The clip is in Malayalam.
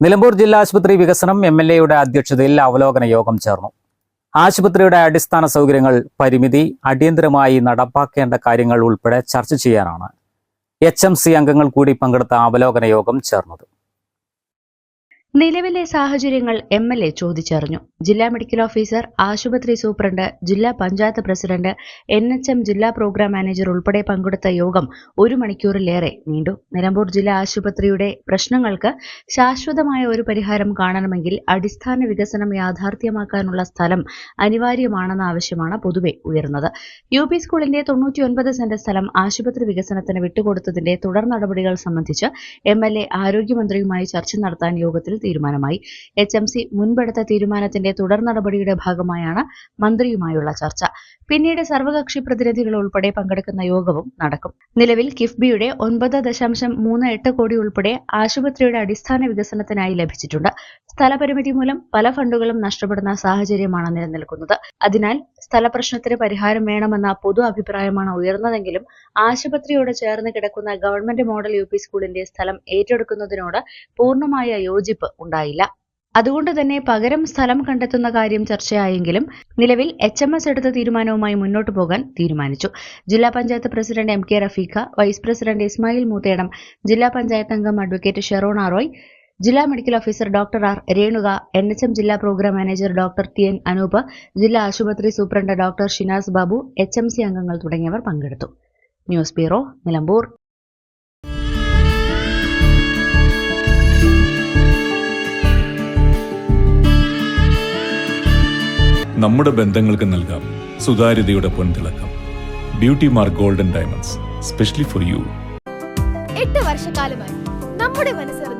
നിലമ്പൂർ ജില്ലാ ആശുപത്രി വികസനം എം എൽ എയുടെ അധ്യക്ഷതയിൽ അവലോകന യോഗം ചേർന്നു. ആശുപത്രിയുടെ അടിസ്ഥാന സൗകര്യങ്ങൾ പരിമിതി അടിയന്തരമായി നടപ്പാക്കേണ്ട കാര്യങ്ങൾ ഉൾപ്പെടെ ചർച്ച ചെയ്യാനാണ് എച്ച് അംഗങ്ങൾ കൂടി പങ്കെടുത്ത അവലോകന യോഗം ചേർന്നത്. നിലവിലെ സാഹചര്യങ്ങൾ എം എൽ എ ചോദിച്ചറിഞ്ഞു. ജില്ലാ മെഡിക്കൽ ഓഫീസർ ആശുപത്രി സൂപ്രണ്ട് ജില്ലാ panchayat president N H M ജില്ലാ പ്രോഗ്രാം മാനേജർ ഉൾപ്പെടെ പങ്കെടുത്ത യോഗം ഒരു മണിക്കൂറിലേറെ നീണ്ടു. നിലമ്പൂർ ജില്ലാ ആശുപത്രിയുടെ പ്രശ്നങ്ങൾക്ക് ശാശ്വതമായ ഒരു പരിഹാരം കാണണമെങ്കിൽ അടിസ്ഥാന വികസനം യാഥാർത്ഥ്യമാക്കാനുള്ള സ്ഥലം അനിവാര്യമാണെന്ന ആവശ്യമാണ് പൊതുവെ ഉയർന്നത്. യു പി സ്കൂളിന്റെ തൊണ്ണൂറ്റിയൊൻപത് സെന്റ് സ്ഥലം ആശുപത്രി വികസനത്തിന് വിട്ടുകൊടുത്തതിന്റെ തുടർ നടപടികൾ സംബന്ധിച്ച് എം എൽ എ ആരോഗ്യമന്ത്രിയുമായി ചർച്ച നടത്താൻ യോഗത്തിൽ തീരുമാനമായി. എച്ച് എം സി മുൻപെടുത്ത തീരുമാനത്തിന്റെ തുടർ നടപടിയുടെ ഭാഗമായാണ് മന്ത്രിയുമായുള്ള ചർച്ച. പിന്നീട് സർവകക്ഷി പ്രതിനിധികൾ ഉൾപ്പെടെ പങ്കെടുക്കുന്ന യോഗവും നടക്കും. നിലവിൽ കിഫ്ബിയുടെ ഒൻപത് ദശാംശം മൂന്ന് എട്ട് കോടി ഉൾപ്പെടെ ആശുപത്രിയുടെ അടിസ്ഥാന വികസനത്തിനായി ലഭിച്ചിട്ടുണ്ട്. സ്ഥലപരിമിതി മൂലം പല ഫണ്ടുകളും നഷ്ടപ്പെടുന്ന സാഹചര്യമാണ് നിലനിൽക്കുന്നത്. അതിനാൽ സ്ഥലപ്രശ്നത്തിന് പരിഹാരം വേണമെന്ന പൊതു അഭിപ്രായമാണ് ഉയർന്നതെങ്കിലും ആശുപത്രിയോട് ചേർന്ന് കിടക്കുന്ന ഗവൺമെന്റ് മോഡൽ യു സ്കൂളിന്റെ സ്ഥലം ഏറ്റെടുക്കുന്നതിനോട് പൂർണമായ യോജിപ്പ് ഉണ്ടായില്ല. അതുകൊണ്ട് തന്നെ പകരം സ്ഥലം കണ്ടെത്തുന്ന കാര്യം ചർച്ചയായെങ്കിലും നിലവിൽ എച്ച് എം എസ് എടുത്ത തീരുമാനവുമായി മുന്നോട്ടു പോകാൻ തീരുമാനിച്ചു. ജില്ലാ panchayat president M K Rafeeqa vice president Ismail Moothedam ജില്ലാ പഞ്ചായത്ത് അംഗം അഡ്വക്കേറ്റ് ഷെറോണ റോയ് ജില്ലാ medical officer doctor R Renuka N H M ജില്ലാ programme manager doctor T N Anoop ജില്ലാ ആശുപത്രി superintendent doctor Shinas Babu H M C അംഗങ്ങൾ തുടങ്ങിയവർ പങ്കെടുത്തു. News bureau Nilambur. നമ്മുടെ ബന്ധങ്ങൾക്ക് നൽകാം സുതാര്യതയുടെ പൊൻതിളക്കം. Beauty mark golden diamonds specially for you എട്ട് വർഷക്കാലമായി നമ്മുടെ മനസ്സറിഞ്ഞ